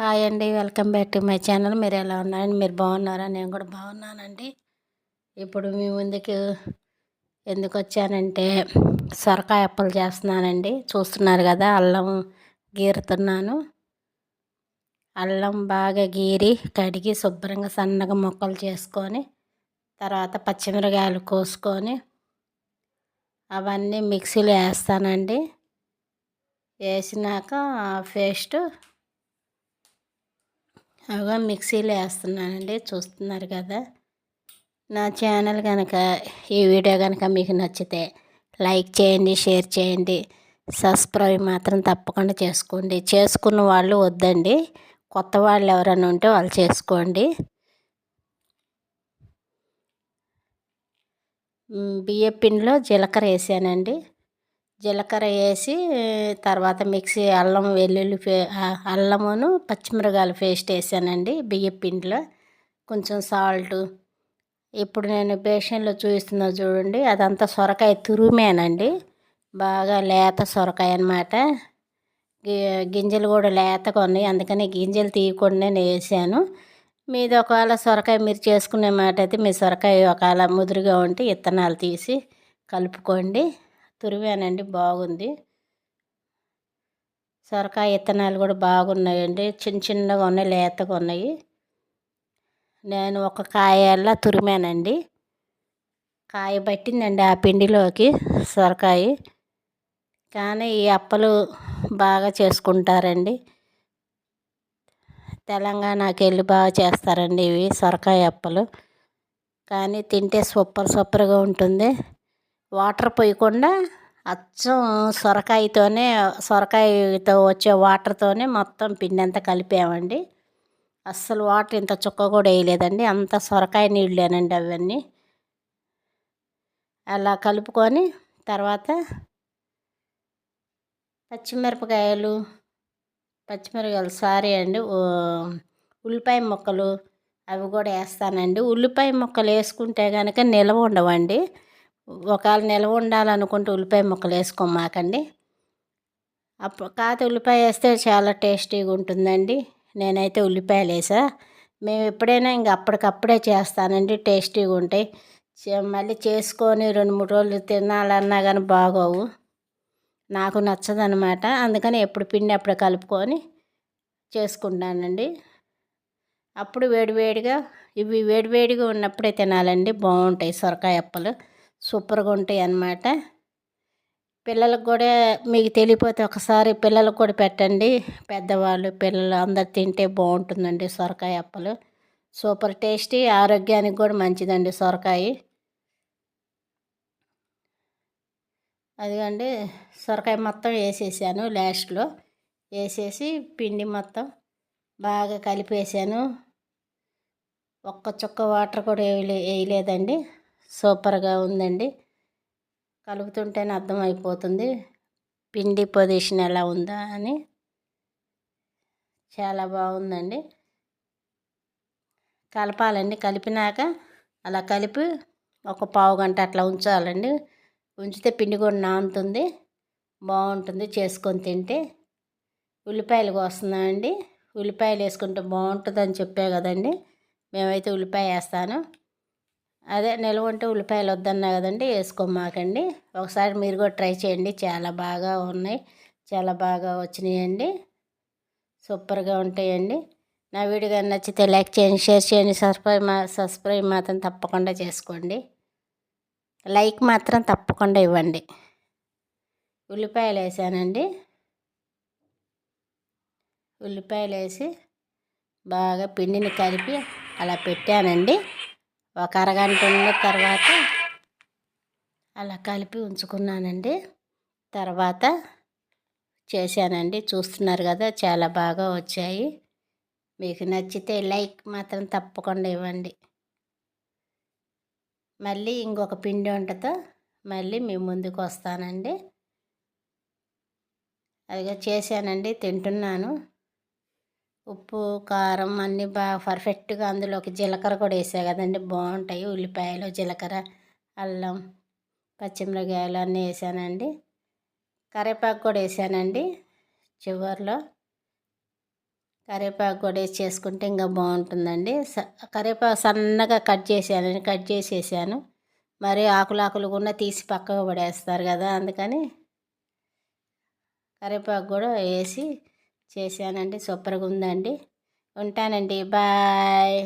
Hi అండి welcome back to my channel. మీరు ఎలా ఉన్నారండి? మీరు బాగున్నారా? నేను కూడా బాగున్నానండి. ఇప్పుడు మీ ముందుకు ఎందుకు వచ్చానంటే సొరకాయ అప్పలు చేస్తున్నానండి. చూస్తున్నారు కదా అల్లం గీరుతున్నాను. అల్లం బాగా గీరి కడిగి శుభ్రంగా సన్నగా ముక్కలు చేసుకొని తర్వాత పచ్చిమిరకాయలు కోసుకొని అవన్నీ మిక్సీలో వేస్తానండి. వేసినాక పేస్ట్ అవగా మిక్సీలో వేస్తున్నానండి చూస్తున్నారు కదా. నా ఛానల్ కనుక ఈ వీడియో కనుక మీకు నచ్చితే లైక్ చేయండి షేర్ చేయండి. సబ్స్క్రైబ్ మాత్రం తప్పకుండా చేసుకోండి. చేసుకున్న వాళ్ళు వద్దండి. కొత్త వాళ్ళు ఎవరైనా ఉంటే వాళ్ళు చేసుకోండి. బియ్య పిండిలో జీలకర్ర వేసానండి. జీలకర్ర వేసి తర్వాత మిక్సీ అల్లం వెల్లుల్లి పే అల్లమును పచ్చిమిరకాయలు పేస్ట్ వేసానండి బియ్య పిండిలో. కొంచెం సాల్ట్. ఇప్పుడు నేను బేషన్లో చూపిస్తున్నా చూడండి అదంతా సొరకాయ తురుమేనండి. బాగా లేత సొరకాయ అనమాట గింజలు కూడా లేతగా ఉన్నాయి అందుకని గింజలు తీయకుండా నేను వేసాను. మీది ఒకవేళ సొరకాయ మీరు చేసుకునే మాట అయితే మీ సొరకాయ ఒకవేళ ముదురుగా ఉంటే ఇత్తనాలు తీసి కలుపుకోండి. తురివానండి బాగుంది. సొరకాయ విత్తనాలు కూడా బాగున్నాయండి. చిన్న చిన్నగా ఉన్నాయి లేతగా ఉన్నాయి. నేను ఒక కాయల్లా తురిమానండి. కాయ పట్టిందండి ఆ పిండిలోకి సొరకాయ. కానీ ఈ అప్పలు బాగా చేసుకుంటారండి. తెలంగాణకి వెళ్ళి బాగా చేస్తారండి ఇవి సొరకాయ అప్పలు. కానీ తింటే సూపర్ సూపర్గా ఉంటుంది. వాటర్ పోయకుండా అచ్చం సొరకాయతోనే సొరకాయతో వచ్చే వాటర్తోనే మొత్తం పిండి అంతా కలిపామండి. అస్సలు వాటర్ ఇంత చుక్క కూడా వేయలేదండి. అంత సొరకాయ నీళ్ళేనండి అవన్నీ. అలా కలుపుకొని తర్వాత పచ్చిమిరపకాయలు పచ్చిమిరపకాయలు సారీ అండి. ఉల్లిపాయ ముక్కలు అవి కూడా వేస్తానండి. ఉల్లిపాయ ముక్కలు వేసుకుంటే కనుక నిల్వ ఉండవండి. ఒకవేళ నిల్వ ఉండాలనుకుంటే ఉల్లిపాయ ముక్కలు వేసుకోమాకండి అప్పుడు కాదు ఉల్లిపాయ వేస్తే చాలా టేస్టీగా ఉంటుందండి. నేనైతే ఉల్లిపాయలు వేసా. మేము ఎప్పుడైనా ఇంక అప్పటికప్పుడే చేస్తానండి. టేస్టీగా ఉంటాయి. మళ్ళీ చేసుకొని రెండు మూడు రోజులు తినాలన్నా కానీ బాగోవు. నాకు నచ్చదనమాట అందుకని ఎప్పుడు పిండి అప్పుడు కలుపుకొని చేసుకుంటానండి. అప్పుడు వేడివేడిగా ఇవి వేడివేడిగా ఉన్నప్పుడే తినాలండి. బాగుంటాయి సొరకాయ అప్పలు. సూపర్గా ఉంటాయి అన్నమాట. పిల్లలకు కూడా మీకు తెలియపోతే ఒకసారి పిల్లలకు కూడా పెట్టండి. పెద్దవాళ్ళు పిల్లలు అందరు తింటే బాగుంటుందండి సొరకాయ అప్పలు. సూపర్ టేస్టీ ఆరోగ్యానికి కూడా మంచిదండి సొరకాయ. అదిగండి సొరకాయ మొత్తం వేసేసాను లాస్ట్లో. వేసేసి పిండి మొత్తం బాగా కలిపేసాను. ఒక్క చుక్క వాటర్ కూడా వేయలేదండి. సూపర్గా ఉందండి. కలుపుతుంటేనే అర్థమైపోతుంది. పిండి పొజిషన్ ఎలా ఉందా అని. చాలా బాగుందండి. కలపాలండి. కలిపినాక అలా కలిపి ఒక పావు గంట అట్లా ఉంచాలండి. ఉంచితే పిండి కూడా నానుతుంది. బాగుంటుంది చేసుకొని తింటే. ఉల్లిపాయలు కోస్తున్నామండి ఉల్లిపాయలు వేసుకుంటే బాగుంటుందని చెప్పే కదండి. మేమైతే ఉల్లిపాయ వేస్తాను. అదే నిల్వ ఉంటే ఉల్లిపాయలు వద్దన్నా కదండి వేసుకోమాకండి ఒకసారి మీరు కూడా ట్రై చేయండి. చాలా బాగా ఉన్నాయి. చాలా బాగా వచ్చినాయండి. సూపర్గా ఉంటాయండి. నా వీడియో కానీ నచ్చితే లైక్ చేయండి షేర్ చేయండి. సబ్స్క్రైబ్ మా సబ్స్క్రైబ్ మాత్రం తప్పకుండా చేసుకోండి. లైక్ మాత్రం తప్పకుండా ఇవ్వండి. ఉల్లిపాయలు వేసానండి. ఉల్లిపాయలు వేసి బాగా పిండిని కలిపి అలా పెట్టానండి. ఒక అరగంట ఉన్న తర్వాత అలా కలిపి ఉంచుకున్నానండి. తర్వాత చేశానండి. చూస్తున్నారు కదా చాలా బాగా వచ్చాయి. మీకు నచ్చితే లైక్ మాత్రం తప్పకుండా ఇవ్వండి. మళ్ళీ ఇంకొక పిండి వంటతో మళ్ళీ మీ ముందుకు వస్తానండి. అదిగా చేశానండి తింటున్నాను. ఉప్పు కారం అన్నీ బాగా పర్ఫెక్ట్గా అందులోకి జీలకర్ర కూడా వేసా కదండి. బాగుంటాయి ఉల్లిపాయలు జీలకర్ర అల్లం పచ్చిమిరకాయలు అన్నీ వేసానండి. కరివేపాకు కూడా వేసానండి చివరిలో. కరివేపాకు కూడా వేసి చేసుకుంటే ఇంకా బాగుంటుందండి. స కరివేపాకు సన్నగా కట్ చేశాను కట్ చేసేసాను. మరి ఆకులు ఆకులు కూడా తీసి పక్కకు పడేస్తారు కదా అందుకని కరివేపాకు కూడా వేసి చేశానండి. సూపర్గా ఉందండి ఉంటానండి. బాయ్.